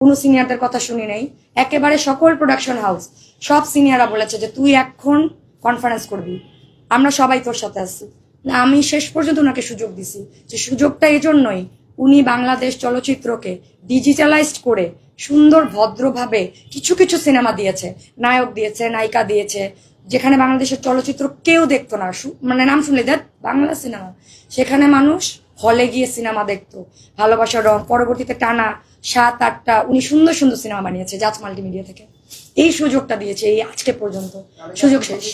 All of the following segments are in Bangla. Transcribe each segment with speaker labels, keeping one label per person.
Speaker 1: কোনো সিনিয়রদের কথা শুনি নাই। একেবারে সকল প্রোডাকশন হাউস সব সিনিয়ররা বলেছে যে তুই এখন কনফারেন্স করবি। আমরা সবাই তোর সাথে আছি। না, আমি শেষ পর্যন্ত ওনাকে সুযোগ দিছি যে সুযোগটা এজন্যই উনি বাংলাদেশ চলচ্চিত্রকে ডিজিটালাইজড করে সুন্দর ভদ্রভাবে কিছু কিছু সিনেমা দিয়েছে। নায়ক দিয়েছে নায়িকা দিয়েছে যেখানে বাংলাদেশের চলচ্চিত্র কেউ দেখতো না। মানে নাম শুনলে দেখ বাংলা সিনেমা সেখানে মানুষ হলে গিয়ে সিনেমা দেখতো। ভালোবাসার রং পরবর্তীতে টানা সাত আটটা উনি সুন্দর সুন্দর সিনেমা বানিয়েছে জাজ মাল্টিমিডিয়া থেকে। এই সুযোগটা দিয়েছে এই আজকে পর্যন্ত। সুযোগ শেষ।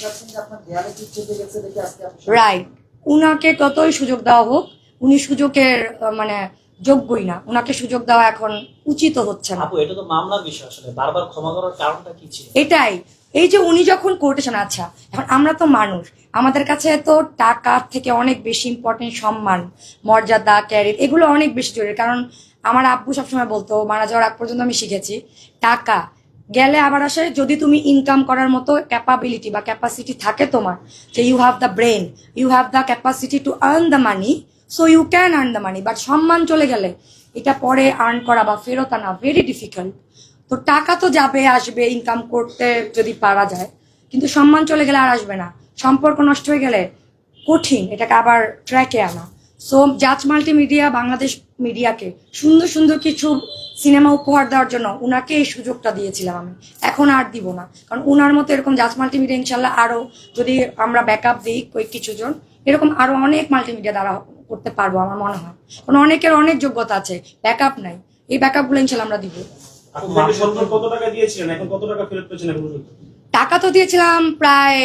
Speaker 1: রাইট উনাকে ততই সুযোগ দেওয়া হোক উনি সুযোগের মানে যোগ্যই না। উনাকে সুযোগ দেওয়া এখন উচিত হচ্ছে না।
Speaker 2: আপু এটা তো মামলার বিষয় আসলে। বারবার ক্ষমা করার কারণটা কি ছিল?
Speaker 1: এটাই। এই যে উনি যখন কোর্টে শোনা আচ্ছা এখন আমরা তো মানুষ, আমাদের কাছে তো টাকার থেকে অনেক বেশি ইম্পর্টেন্ট সম্মান, মর্যাদা ক্যারিয়ার এগুলো অনেক বেশি জরুরি। কারণ আমার আব্বু সবসময় বলতো, মারা যাওয়ার আগ পর্যন্ত আমি শিখেছি, টাকা গেলে আবার আসে, যদি তুমি ইনকাম করার মতো ক্যাপাবিলিটি বা ক্যাপাসিটি থাকে তোমার, যে you have the brain you have the capacity to earn the money so you can earn the money but সম্মান চলে গেলে, এটা পরে আর্ন করা বা ফেরত আনা ভেরি ডিফিকাল্ট তো টাকা তো যাবে, আসবে ইনকাম করতে যদি পারা যায়। কিন্তু সম্মান চলে গেলে আর আসবে না। সম্পর্ক নষ্ট হয়ে গেলে কঠিন, এটাকে আবার ট্র্যাকে আনা। সো জাজ মাল্টিমিডিয়া বাংলাদেশ মিডিয়াকে সুন্দর সুন্দর কিছু সিনেমা উপহার দেওয়ার জন্য উনাকে এই সুযোগটা দিয়েছিলাম আমি। এখন আর দিব না। কারণ উনার মতো এরকম জাজ মাল্টিমিডিয়া ইনশাল্লাহ আরও যদি আমরা ব্যাকআপ দিই কই কিছু জন এরকম আরও অনেক মাল্টিমিডিয়া দ্বারা করতে পারব আমার মনে হয়। কারণ অনেকের অনেক যোগ্যতা আছে ব্যাকআপ নাই। এই ব্যাকআপগুলো ইনশাল্লাহ আমরা দিব।
Speaker 3: টাকা
Speaker 1: তো দিয়েছিলাম প্রায়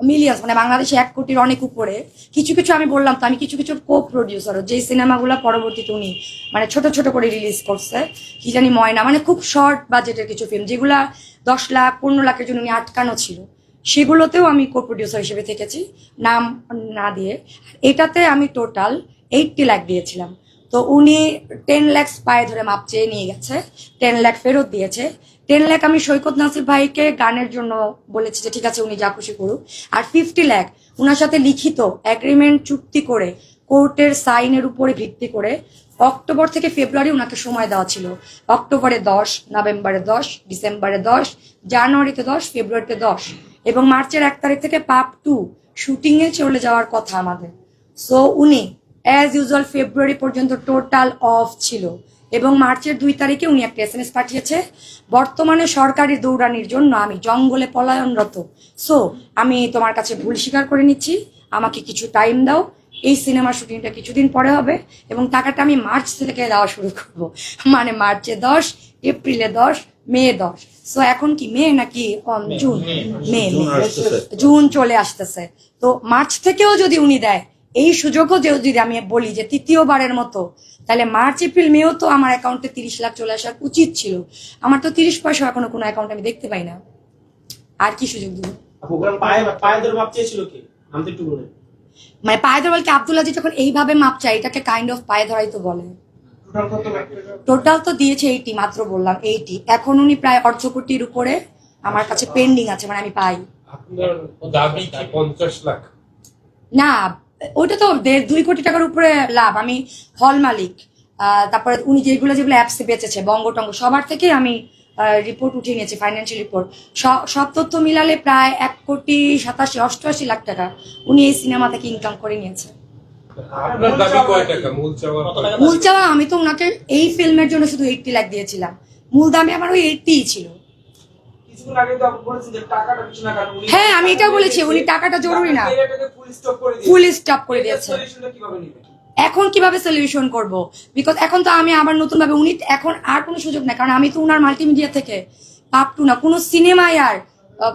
Speaker 1: মিলিয়ন্স মানে বাংলাদেশে এক কোটির অনেক উপরে। কিছু কিছু আমি বললাম তো, আমি কিছু কিছু কো প্রডিউসার যে সিনেমাগুলো পরবর্তীতে উনি মানে ছোট ছোট করে রিলিজ করছে, কি জানি ময়না মানে খুব শর্ট বাজেটের কিছু ফিল্ম যেগুলা দশ লাখ, পনেরো লাখের জন্য উনি আটকানো ছিল। সেগুলোতেও আমি কো প্রডিউসার হিসেবে থেকেছি, নাম না দিয়ে। এটাতে আমি টোটাল এইটটি লাখ দিয়েছিলাম। তো উনি টেন ল্যাক্স পায়ে ধরে মাপ চেয়ে নিয়ে গেছে টেন ল্যাক ফেরত দিয়েছে। টেন ল্যাক আমি সৈকত নাসির ভাইকে গানের জন্য বলেছি যে, ঠিক আছে, উনি যা খুশি করুক। আর ফিফটি ল্যাক ওনার সাথে লিখিত অ্যাগ্রিমেন্ট চুক্তি করে, কোর্টের সাইনের উপরে ভিত্তি করে অক্টোবর থেকে ফেব্রুয়ারি ওনাকে সময় দেওয়া ছিল। অক্টোবরে দশ, নভেম্বরে দশ, ডিসেম্বরে দশ, জানুয়ারিতে দশ, ফেব্রুয়ারিতে দশ এবং মার্চের এক তারিখ থেকে পাপ টু শুটিংয়ে চলে যাওয়ার কথা আমাদের। সো উনি অ্যাজ ইউজুয়াল ফেব্রুয়ারি পর্যন্ত টোটাল অফ ছিল এবং মার্চের দুই তারিখে উনি একটা এস এম এস পাঠিয়েছে। বর্তমানে সরকারি দৌড়ানির জন্য আমি জঙ্গলে পলায়নরত। সো আমি তোমার কাছে ভুল স্বীকার করে নিচ্ছি। আমাকে কিছু টাইম দাও। এই সিনেমা শুটিংটা কিছুদিন পরে হবে এবং টাকাটা আমি মার্চ থেকে দেওয়া শুরু করব। মানে মার্চে দশ এপ্রিলে দশ মে দশ। সো এখন কি মে নাকি জুন মে জুন চলে আসতেছে। তো মার্চ থেকেও যদি উনি দেয় এই সুযোগও যে যদি আমি বলি যে তৃতীয়বারের মতো তাহলে মার্চ এপ্রিল মেও তো আমার অ্যাকাউন্টে তিরিশ লাখ চলে আসার উচিত ছিল। আমার তো তিরিশ পয়সা এখনও কোনো অ্যাকাউন্ট আমি দেখতে পাই না। আর কি সুযোগ দিব? মানে পায়ে ধরা বলতে আব্দুল্লাহ যখন এইভাবে মাপ চাই এটাকে কাইন্ড অফ পায়ে ধরাই তো বলে।
Speaker 3: টোটাল
Speaker 1: তো দিয়েছে এইটি মাত্র বললাম এইটি এখন উনি প্রায় অর্ধ কোটির উপরে আমার কাছে পেন্ডিং আছে মানে আমি পাই।
Speaker 4: দাবি লাখ?
Speaker 1: না ওইটা তো দেড় দুই কোটি টাকার উপরে লাভ। আমি হল মালিক। আহ, তারপরে উনি যেগুলো যেগুলো অ্যাপসে বেঁচেছে বঙ্গ টঙ্গ সবার থেকে আমি রিপোর্ট উঠিয়ে নিয়েছি ফাইন্যান্সিয়াল রিপোর্ট সব তথ্য মিলালে প্রায় এক কোটি সাতাশি অষ্টআশি লাখ টাকা উনি এই সিনেমা থেকে ইনকাম করে নিয়েছে।
Speaker 4: আপনার দাবি কয় টাকা? মূল চাওয়ার
Speaker 2: কত টাকা
Speaker 1: মূল চাওয়া আমি তো ওনাকে এই ফিল্মের জন্য শুধু এইটটি লাখ দিয়েছিলাম। মূল দামে আমার ওই এইটটিই ছিল। হ্যাঁ, আমি এটা বলেছি, উনি টাকাটা জরুরি না।
Speaker 5: ফুল স্টপ করে দিয়েছে
Speaker 1: এখন কীভাবে সলিউশন করব? বিকজ এখন তো আমি আবার নতুন ভাবে উনি এখন আর কোনো সুযোগ নাই কারণ আমি তো উনার মাল্টিমিডিয়া থেকে আপ টু না কোনো সিনেমায় আর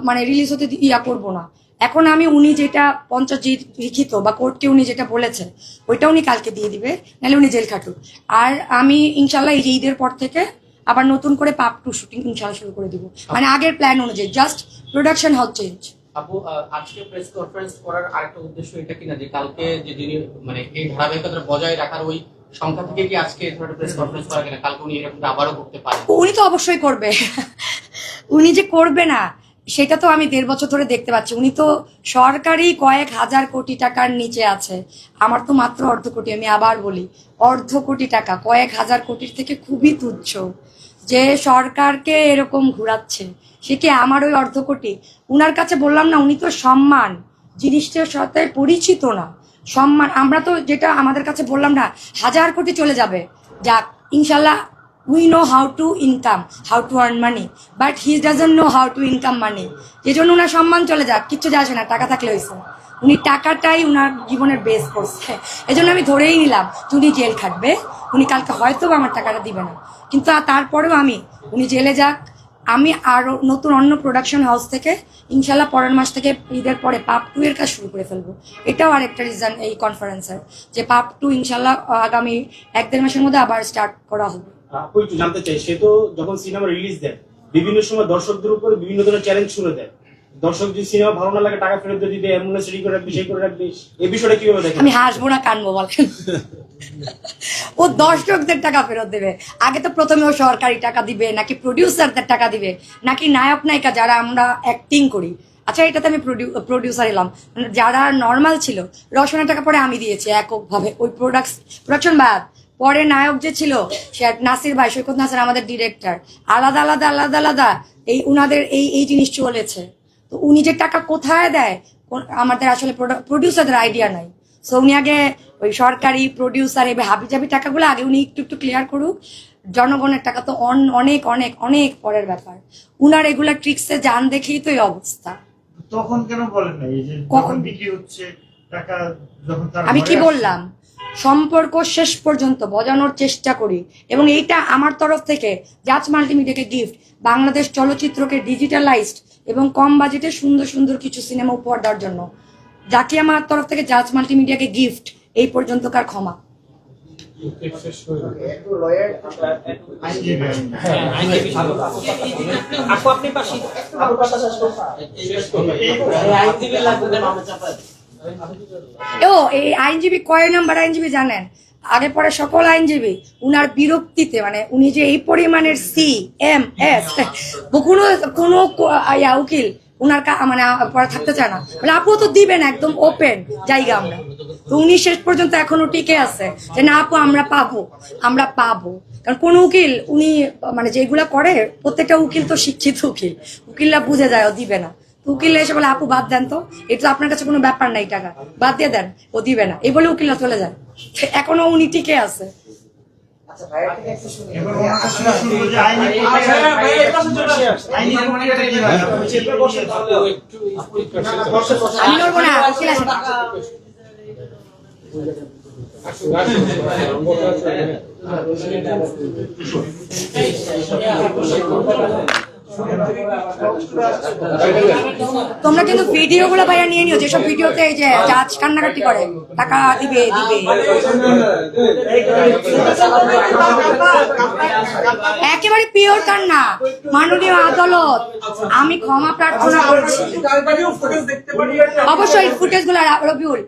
Speaker 1: মানে রিলিজ হতে ইয়া করব না। এখন আমি উনি যেটা পঞ্চাশ জি লিখিত বা কোর্টকে উনি যেটা বলেছেন ওইটা উনি কালকে দিয়ে দিবে নাহলে উনি জেল খাটুক। আর আমি ইনশাল্লাহ এই ঈদের পর থেকে আবার নতুন করে পাপ টু শুটিং ইনশাল্লাহ শুরু করে দিব। মানে আগের প্ল্যান অনুযায়ী জাস্ট প্রোডাকশন হাউস চেঞ্জ
Speaker 6: আপু আজকে প্রেস কনফারেন্স করার আরেকটা উদ্দেশ্য এটা কিনা যে কালকে যে যিনি মানে এই ধারাবাহিকতা বজায় রাখার ওই সংখ্যা থেকে কি আজকে প্রেস কনফারেন্স করা কিনা? কালকে উনি এরকমটা আবারও করতে পারেন।
Speaker 1: উনি তো অবশ্যই করবে। উনি যে করবে না সেটা তো আমি দেড় বছর ধরে দেখতে পাচ্ছি। উনি তো সরকারি কয়েক হাজার কোটি টাকার নিচে আছে। আমার তো মাত্র অর্ধ কোটি আমি আবার বলি অর্ধ কোটি টাকা কয়েক হাজার কোটির থেকে খুবই তুচ্ছ। যে সরকারকে এরকম ঘুরাচ্ছে সে কি আমার ওই অর্ধ কোটি উনার কাছে বললাম না, উনি তো সম্মান, জিনিসটার সাথে পরিচিত না। সম্মান, আমরা তো যেটা আমাদের কাছে বললাম না, হাজার কোটি চলে যাবে। যাক, ইনশাল্লাহ we know how to income how to earn money but he doesn't know how to income money যে জন্য ওনার সম্মান চলে যাক, কিচ্ছু যায় আসে না, টাকা থাকলে হয়েছে উনি টাকাটাই উনার জীবনের বেস করছে। এই জন্য আমি ধরেই নিলাম উনি জেল খাটবে, উনি কালকে হয়তো আমার টাকাটা দিবে না। কিন্তু তারপরেও আমি, উনি জেলে যাক, আমি আরও নতুন অন্য প্রোডাকশন হাউস থেকে, ইনশাল্লাহ পরের মাস থেকে ঈদের পরে পাপ টু এর কাজ শুরু করে ফেলব। এটাও আরেকটা রিজন এই কনফারেন্সের যে পাপ টু ইনশাল্লাহ, আগামী এক দেড় মাসের মধ্যে আবার স্টার্ট করা হবে।
Speaker 3: আপু একটু জানতে চাই, সে তো যখন সিনেমা রিলিজ দেয়, বিভিন্ন সময় দর্শকদের উপরে বিভিন্ন ধরনের চ্যালেঞ্জ শুনে দেয়। দর্শক যদি সিনেমা ভালো না লাগে, টাকা ফেরত দিবে অ্যাম্বুলেন্স রেডি করে রাখবি, সেই করে রাখবি, এই বিষয়টা কীভাবে দেখেন?
Speaker 1: আমি হাসবো না, কানবো বলেন ও দর্শকদের টাকা ফেরত দেবে। আগে তো প্রথমে ও সরকারি টাকা দিবে, নাকি প্রডিউসারদের টাকা দিবে, নাকি নায়ক নায়িকা যারা আমরা অ্যাক্টিং করি। আচ্ছা এটাতে আমি প্রডিউসার এলাম। মানে যারা নর্মাল ছিল রসনের টাকা পরে আমি দিয়েছি এককভাবে। ওই প্রোডাক্ট প্রোডাকশন বাদ। পরে নায়ক যে ছিল নাসির ভাই সৈকত নাসির আমাদের ডিরেক্টর আলাদা আলাদা আলাদা আলাদা। এই উনাদের এই এই জিনিস চলেছে। তো উনি যে টাকা কোথায় দেয় আমাদের আসলে প্রডিউসারদের আইডিয়া নাই। সো উনি আগে ওই সরকারি প্রডিউসার এবার হাবি জাবি টাকাগুলো আগে উনি একটু একটু ক্লিয়ার করুক। জনগণের টাকা তো অন- অনেক অনেক অনেক পরের ব্যাপার। উনার এগুলা ট্রিক্সে জান দেখেই তো এই অবস্থা।
Speaker 7: তখন কেন বলেন না এই যে
Speaker 1: কখন?
Speaker 7: বিক্রি হচ্ছে টাকা যখন
Speaker 1: আমি কি বললাম? সম্পর্ক শেষ পর্যন্ত বজানোর চেষ্টা করি এবং এইটা আমার তরফ থেকে জাজ মাল্টিমিডিয়াকে গিফট বাংলাদেশ চলচ্চিত্রকে ডিজিটালাইজড এবং কম বাজেটে সুন্দর সুন্দর কিছু সিনেমা উপহার দেওয়ার জন্য। যাকে আমার তরফ থেকে জাজ মাল্টিমিডিয়াকে গিফট এই পর্যন্তকার ক্ষমা।
Speaker 2: আপনি
Speaker 1: ও, এই আইনজীবী কয় নাম্বার আইনজীবী জানেন? আগে পরে সকল আইনজীবী উনার বিরক্তিতে মানে উনি যে এই পরিমাণের সি এম এস কোনো কোনো উকিল উনার মানে পরে থাকতে চায় না। বলে, আপু তো দিবেন একদম ওপেন জায়গা আমরা। তো উনি শেষ পর্যন্ত এখনও টিকে আছে যে, না আপু, আমরা পাবো আমরা পাবো। কারণ কোন উকিল, উনি মানে যেগুলা করে, প্রত্যেকটা উকিল তো শিক্ষিত উকিল। উকিলরা বুঝে যায়, ও দিবে না। উকিল এসে বলে আপু বাদ দেন তো এটা তো আপনার কাছে কোনো ব্যাপার নাই টাকা বাদ দিয়ে দেন ও দিবে না এই বলে উকিলরা চলে যায় এখনও উনি টিকে আছে
Speaker 7: হয়?
Speaker 1: আমি না উকিল। তোমরা কিন্তু ভিডিও গুলো ভাইয়া নিয়ে নিও, যেসব ভিডিওতে এই যে জাজ কান্নাকাটি করে, টাকা দিবে দিবে। একেবারে পিওর কান্না, মাননীয় আদালত, আমি ক্ষমা প্রার্থনা করছি। অবশ্যই ফুটেজগুলো রবিউল।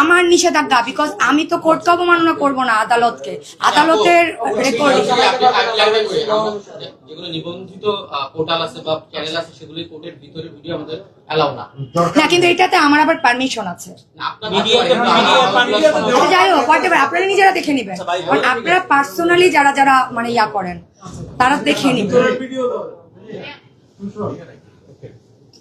Speaker 1: আমার নিষেধাজ্ঞা বিকজ আমি তো কোর্টকে অবমাননা করব না আদালতকে। আদালতের রেকর্ডিং
Speaker 6: আপনি- আপনি clarify করি, আমরা যে- যেগুলো নিবন্ধিত পোর্টাল আছে বা চ্যানেল আছে সেগুলি কোর্টের ভিতরে ভিডিও আমাদের অ্যালাউ না।
Speaker 1: না কিন্তু এটাতে আমার আবার পারমিশন আছে। আচ্ছা, যাই হোক হোয়াটএভার আপনারা নিজেরা দেখে নেবেন। আপনারা পার্সোনালি যারা যারা মানে ইয়া করেন তারা দেখে নিবেন।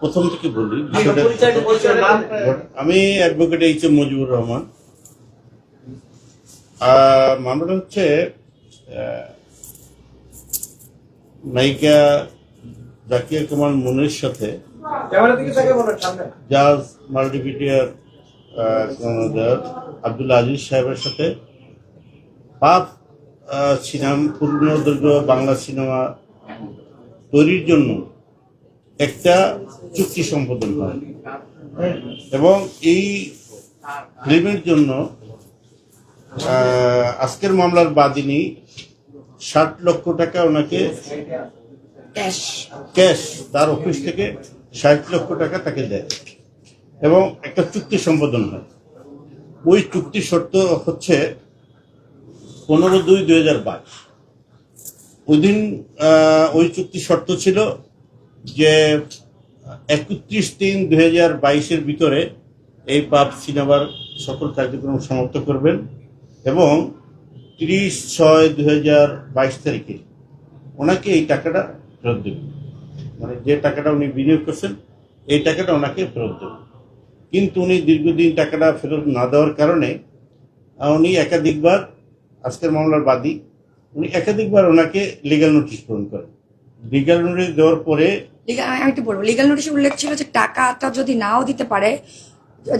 Speaker 8: প্রথম থেকে বলি আমি advocate H M Mojibur Rahman. মামলাটা হচ্ছে নায়িকা জাকিয়া কামাল মুনের সাথে জাজ মাল্টিমিডিয়ার কর্ণধার আব্দুল আজিজ সাহেবের সাথে। পাপ সিনেমা পূর্ণদৈর্ঘ্য বাংলা সিনেমা তৈরির জন্য একটা চুক্তি সম্পাদন হয়। এবং এই ফিল্মের জন্য আজকের মামলার বাদিনী ষাট লক্ষ টাকা ওনাকে
Speaker 1: ক্যাশ
Speaker 8: ক্যাশ তার অফিস থেকে ষাট লক্ষ টাকা তাকে দেয়। এবং একটা চুক্তি সম্পাদন হয়। ওই চুক্তি শর্ত হচ্ছে পনেরো দুই দুই হাজার বাইশ। ওই দিন ওই চুক্তি শর্ত ছিল যে, একত্রিশ তিন দুই হাজার বাইশের ভিতরে এই পাপ সিনেমার সকল কার্যক্রম সমাপ্ত করবেন এবং তিরিশ ছয় দুই হাজার বাইশ তারিখে ওনাকে এই টাকাটা ফেরত দেবেন। মানে যে টাকাটা উনি বিনিয়োগ করছেন, এই টাকাটা ওনাকে ফেরত দেবেন। কিন্তু উনি দীর্ঘদিন টাকাটা ফেরত না দেওয়ার কারণে উনি একাধিকবার, আজকের মামলার বাদী, উনি একাধিকবার ওনাকে লিগ্যাল নোটিশ প্রদান করেন। লিগ্যাল নোটিশ দেওয়ার পরে
Speaker 1: লিগাল আমি একটু বলব। লিগাল নোটিশে উল্লেখ ছিল যে টাকাটা যদি নাও দিতে পারে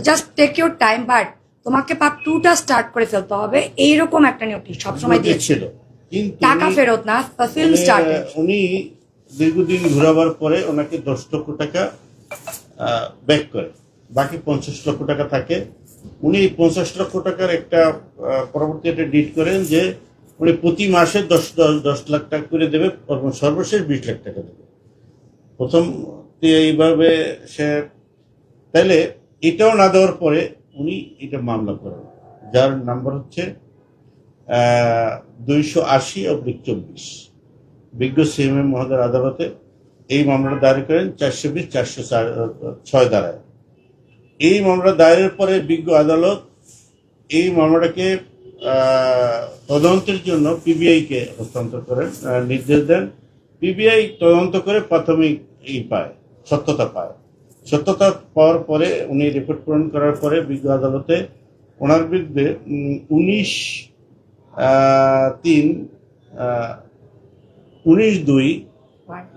Speaker 1: just take your time but তোমাকে পার্ট টুটা স্টার্ট করে ফেলতে হবে। এইরকম একটা নোটিশ সবসময় দিয়েছিল
Speaker 8: কিন্তু
Speaker 1: টাকা ফেরত না ফিল্ম স্টার্টেড
Speaker 8: উনি দীর্ঘদিন ঘোরাবার পরে ওনাকে দশ লক্ষ টাকা ব্যাক করে। বাকি পঞ্চাশ লক্ষ টাকা থাকে। উনি পঞ্চাশ লক্ষ টাকার একটা পরবর্তী একটা ডিট করেন যে উনি প্রতি মাসে দশ দশ লাখ টাকা করে দেবে সর্বশেষ বিশ লাখ টাকা দেবে। প্রথম এইভাবে সে, তাহলে এটাও না দেওয়ার পরে উনি এটা মামলা করেন, যার নাম্বার হচ্ছে দুইশো আশি অব্লিক চব্বিশ। বিজ্ঞ সিএমএম মহোদয় আদালতে এই মামলা দায়ের করেন, চারশো বিশ, চারশো ছয় দ্বারায় এই মামলা দায়েরের পরে বিজ্ঞ আদালত এই মামলাটাকে তদন্তের জন্য পিবিআইকে হস্তান্তর করেন নির্দেশ দেন। পিবিআই তদন্ত করে প্রাথমিক ই পায়, সত্যতা পায়। সত্যতা পাওয়ার পরে উনি রিপোর্ট পূরণ করার পরে বিজ্ঞ আদালতে ওনার বিরুদ্ধে উনিশ তিন উনিশ দুই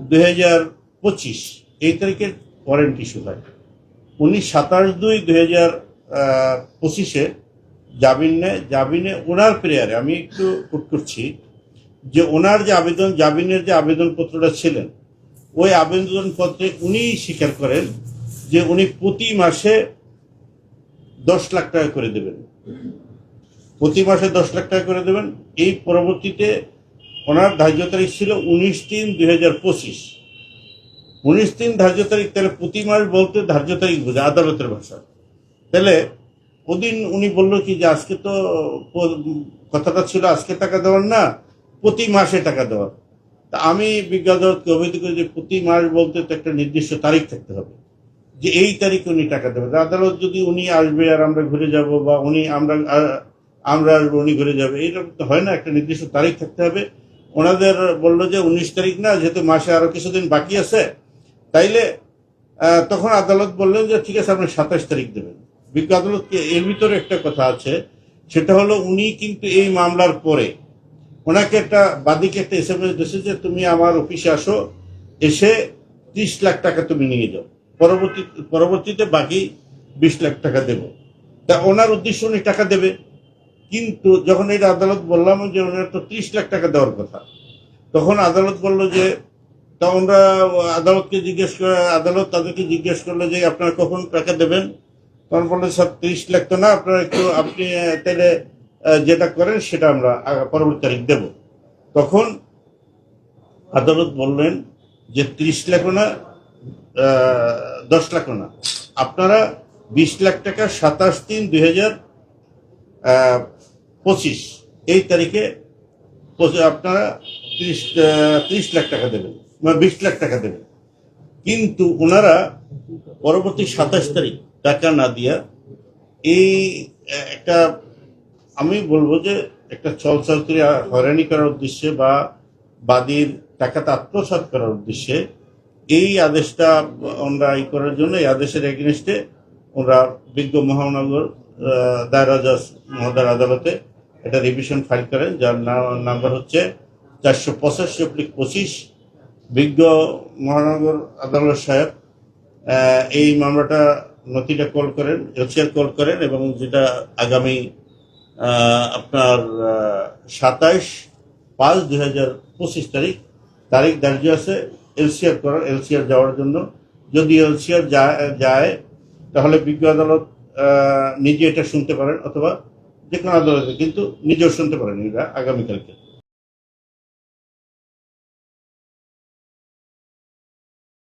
Speaker 8: দুই হাজার পঁচিশ, এই তারিখের ওয়ারেন্ট ইস্যু হয়। উনি সাতাশ দুই দুই হাজার পঁচিশে জামিন, জামিনে ওনার প্রেয়ারে, আমি একটু কোট করছি, যে ওনার যে আবেদন, জামিনের যে আবেদনপত্রটা ছিলেন, ওই আবেদনপত্রে উনি স্বীকার করেন যে উনি প্রতি মাসে দশ লাখ টাকা করে দেবেন। প্রতি মাসে দশ লাখ টাকা করে দেবেন। এই পরবর্তীতে ওনার ধার্য তারিখ ছিল উনিশ তিন দুই হাজার পঁচিশ। উনিশ তিন ধার্য তারিখ, তাহলে প্রতি মাস বলতে ধার্য তারিখ বোঝে আদালতের ভাষা তাহলে ওদিন উনি বলল কি যে আজকে তো কথাটা ছিল আজকে টাকা দেওয়ার না, প্রতি মাসে টাকা দেওয়ার। তা আমি বিজ্ঞ অভিযোগ করি যে প্রতি মাস বলতে তো একটা নির্দিষ্ট তারিখ থাকতে হবে। যে এই তারিখে উনি টাকা দেবেন। আদালত যদি উনি আসবে আর আমরা ঘুরে যাব বা উনি আমরা আমরা আসব, উনি ঘুরে যাবে, এইরকম তো হয় না, একটা নির্দিষ্ট তারিখ থাকতে হবে। ওনাদের বলল যে উনিশ তারিখ না, যেহেতু মাসে আরও কিছুদিন বাকি আছে, তাইলে তখন আদালত বললেন যে ঠিক আছে, আপনি সাতাশ তারিখ দেবেন। বিজ্ঞ এর ভিতরে একটা কথা আছে, সেটা হলো উনি কিন্তু এই মামলার পরে ওনাকে একটা বাদীকে একটা এস এস দিয়েছে যে তুমি আমার অফিসে আসো, এসে ত্রিশ লাখ টাকা তুমি নিয়ে যাও। পরবর্তী পরবর্তীতে বাকি বিশ লাখ টাকা দেব। তা ওনার উদ্দেশ্য উনি টাকা দেবে। কিন্তু যখন এটা আদালত বললাম যে ওনার তো ত্রিশ লাখ টাকা দেওয়ার কথা, তখন আদালত বলল যে, তা ওনারা আদালতকে জিজ্ঞেস আদালত তাদেরকে জিজ্ঞেস করল যে আপনারা কখন টাকা দেবেন? তখন বলল স্যার ত্রিশ লাখ তো না, আপনারা একটু আপনি তাহলে যেটা করেন সেটা আমরা পরবর্তী তারিখ দেব। তখন আদালত বললেন যে ত্রিশ লাখ না দশ লাখ না। আপনারা বিশ লাখ টাকা সাতাশ তিন দুই হাজার পঁচিশ, এই তারিখে আপনারা ত্রিশ ত্রিশ লাখ টাকা দেবেন বা বিশ লাখ টাকা দেবেন। কিন্তু ওনারা পরবর্তী সাতাশ তারিখ টাকা না দিয়া এই একটা, আমি বলব যে একটা চলচালতুরি হয়রানি করার উদ্দেশ্যে বা বাদীর টাকাটা আত্মসাৎ করার উদ্দেশ্যে এই আদেশটা ওনারা ই করার জন্য, এই আদেশের এগেনস্টে ওনারা বিজ্ঞ মহানগর দায়রা জজ মহোদয় আদালতে একটা রিভিশন ফাইল করেন, যার নাম্বার হচ্ছে চারশো পঁচাশি অব্লিক পঁচিশ। বিজ্ঞ মহানগর আদালত সাহেব এই মামলাটা নথিটা কল করেন এলসিআর কল করেন এবং যেটা আগামী আপনার সাতাইশ পাঁচ দুই হাজার পঁচিশ তারিখ তারিখ ধার্য আছে, এলসিআর করার, এলসিআর যাওয়ার জন্য। যদি এলসিআর যায় তাহলে বিজ্ঞ আদালত নিজে এটা শুনতে পারেন অথবা যে কোনো আদালতে, কিন্তু নিজেও শুনতে পারেন এরা আগামীকালকে।